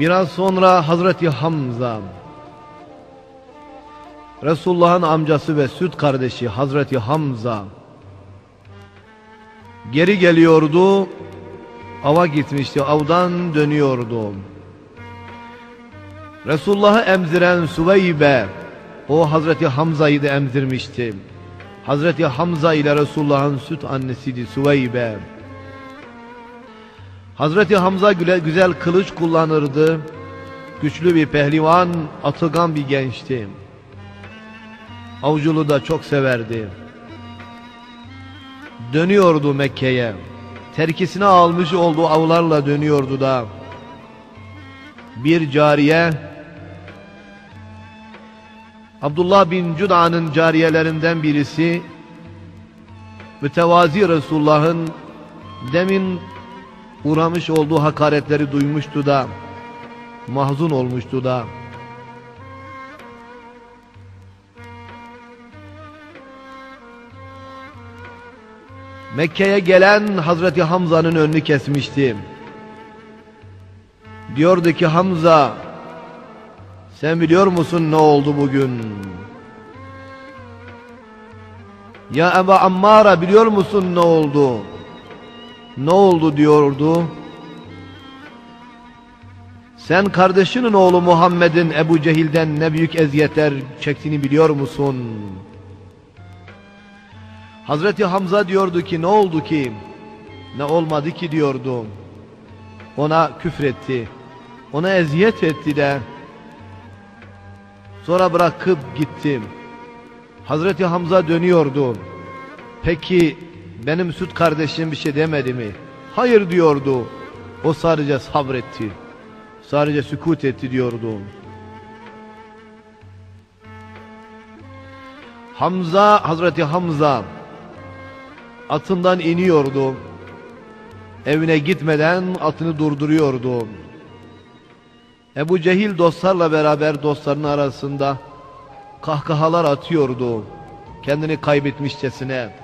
Biraz sonra Hazreti Hamza Resulullah'ın amcası ve süt kardeşi Hazreti Hamza geri geliyordu ava gitmişti avdan dönüyordu. Resulullah'ı emziren Süveybe o Hazreti Hamza'yı da emzirmişti. Hazreti Hamza ile Resulullah'ın süt annesiydi Süveybe Hazreti Hamza güzel kılıç kullanırdı. Güçlü bir pehlivan, atılgan bir gençti. Avculuğu da çok severdi. Dönüyordu Mekke'ye. Terkisine almış olduğu avlarla dönüyordu da. Bir cariye Abdullah bin Cuda'nın cariyelerinden birisi mütevazi Resulullah'ın demin uğramış olduğu hakaretleri duymuştu da mahzun olmuştu da Mekke'ye gelen Hazreti Hamza'nın önünü kesmişti. Diyordu ki Hamza sen biliyor musun ne oldu bugün? Ya Ebu Ammara biliyor musun ne oldu? Ne oldu diyordu? Sen kardeşinin oğlu Muhammed'in Ebu Cehil'den ne büyük eziyetler çektiğini biliyor musun? Hazreti Hamza diyordu ki ne oldu ki? Ne olmadı ki diyordu. Ona küfretti. Ona eziyet etti de. Sonra bırakıp gittim. Hazreti Hamza dönüyordu. Peki benim süt kardeşim bir şey demedi mi? Hayır diyordu. O sadece sabretti. Sadece sükut etti diyordu. Hamza, Hazreti Hamza atından iniyordu. Evine gitmeden atını durduruyordu. Ebu Cehil dostlarla beraber dostlarının arasında kahkahalar atıyordu. Kendini kaybetmişçesine.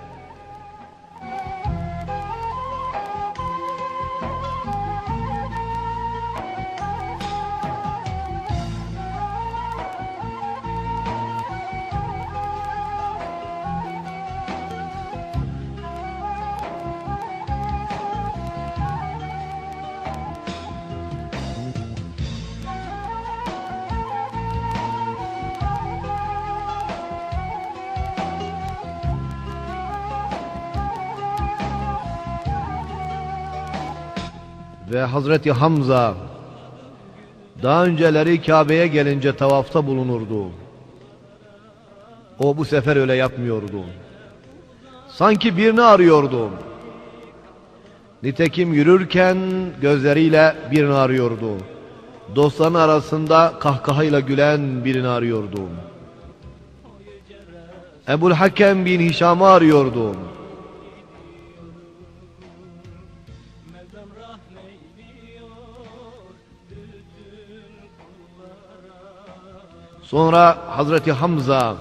Ve Hazreti Hamza daha önceleri Kabe'ye gelince tavafta bulunurdu. O bu sefer öyle yapmıyordu. Sanki birini arıyordu. Nitekim yürürken gözleriyle birini arıyordu. Dostların arasında kahkahayla gülen birini arıyordu. Ebul Hakem bin Hişam'ı arıyordu. Sonra Hazreti Hamza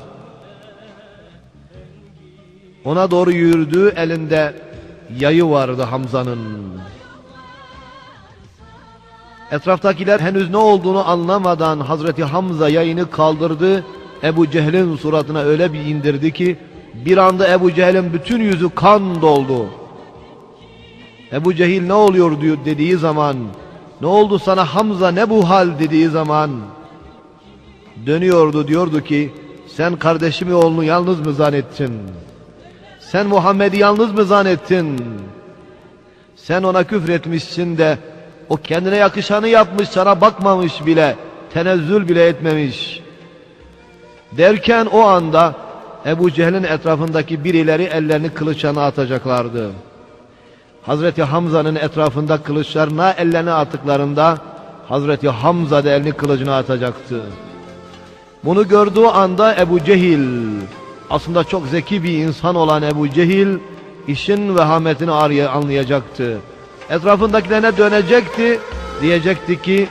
ona doğru yürüdü elinde yayı vardı Hamza'nın. Etraftakiler henüz ne olduğunu anlamadan Hazreti Hamza yayını kaldırdı. Ebu Cehil'in suratına öyle bir indirdi ki bir anda Ebu Cehil'in bütün yüzü kan doldu. Ebu Cehil ne oluyor diyor dediği zaman ne oldu sana Hamza ne bu hal dediği zaman dönüyordu diyordu ki sen kardeşimi oğlunu yalnız mı zannettin? Sen Muhammed'i yalnız mı zannettin? Sen ona küfretmişsin de o kendine yakışanı yapmış sana bakmamış bile tenezzül bile etmemiş. Derken o anda Ebu Cehil'in etrafındaki birileri ellerini kılıçlarına atacaklardı. Hazreti Hamza'nın etrafında kılıçlarına ellerini attıklarında Hazreti Hamza da elini kılıcına atacaktı. Bunu gördüğü anda Ebu Cehil, aslında çok zeki bir insan olan Ebu Cehil, işin vehametini anlayacaktı. Etrafındakilerine dönecekti, diyecekti ki,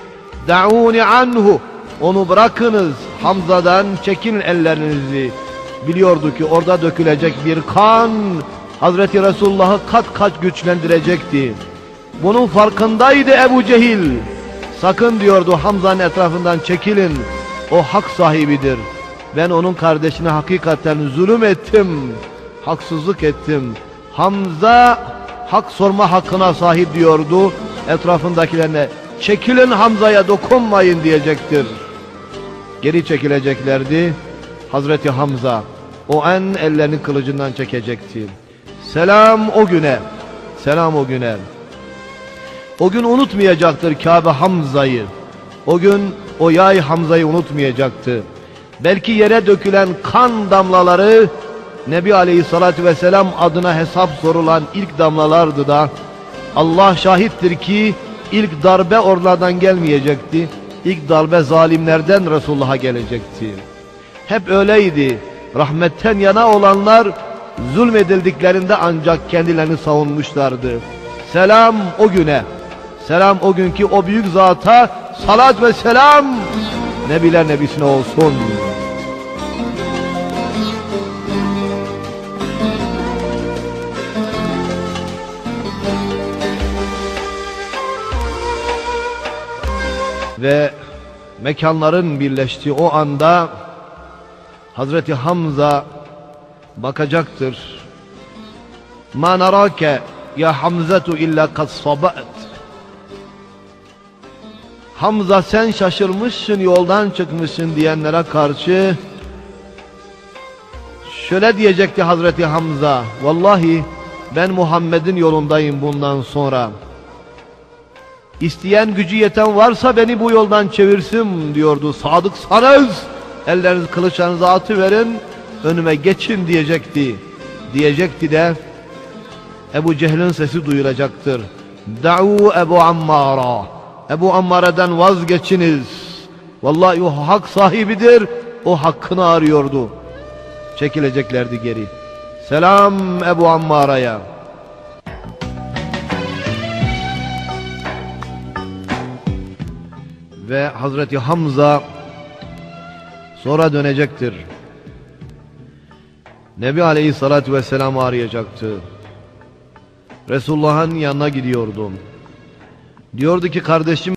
Da'uni anhu, onu bırakınız, Hamza'dan çekin ellerinizi. Biliyordu ki orada dökülecek bir kan, Hazreti Resulullah'ı kat kat güçlendirecekti. Bunun farkındaydı Ebu Cehil. Sakın diyordu Hamza'nın etrafından çekilin. O hak sahibidir. Ben onun kardeşine hakikaten zulüm ettim. Haksızlık ettim. Hamza hak sorma hakkına sahip diyordu. Etrafındakilerine çekilin Hamza'ya dokunmayın diyecektir. Geri çekileceklerdi. Hazreti Hamza o an ellerini kılıcından çekecekti. Selam o güne. Selam o güne. O gün unutmayacaktır Kabe Hamza'yı. O gün o yay Hamza'yı unutmayacaktı. Belki yere dökülen kan damlaları Nebi Aleyhisselatü Vesselam adına hesap sorulan ilk damlalardı da Allah şahittir ki ilk darbe oralardan gelmeyecekti. İlk darbe zalimlerden Resulullah'a gelecekti. Hep öyleydi. Rahmetten yana olanlar zulmedildiklerinde ancak kendilerini savunmuşlardı. Selam o güne. Selam o günkü o büyük zata salat ve selam Nebiler Nebisine olsun. Ve mekanların birleştiği o anda Hazreti Hamza bakacaktır. Ma narake ya Hamzatu illa kad. Hamza sen şaşırmışsın yoldan çıkmışsın diyenlere karşı şöyle diyecekti Hazreti Hamza. Vallahi ben Muhammed'in yolundayım bundan sonra. İsteyen gücü yeten varsa beni bu yoldan çevirsin diyordu. Sadıksanız elleriniz kılıçlarınızı atıverin önüme geçin diyecekti. Diyecekti de Ebu Cehil'in sesi duyulacaktır. Da'u Ebu Ammara. Ebu Ammara'dan vazgeçiniz. Vallahi o hak sahibidir. O hakkını arıyordu. Çekileceklerdi geri. Selam Ebu Ammara'ya. Ve Hazreti Hamza sonra dönecektir. Nebi Aleyhisselatü Vesselam'ı arayacaktı. Resulullah'ın yanına gidiyordum. Diyordu ki kardeşim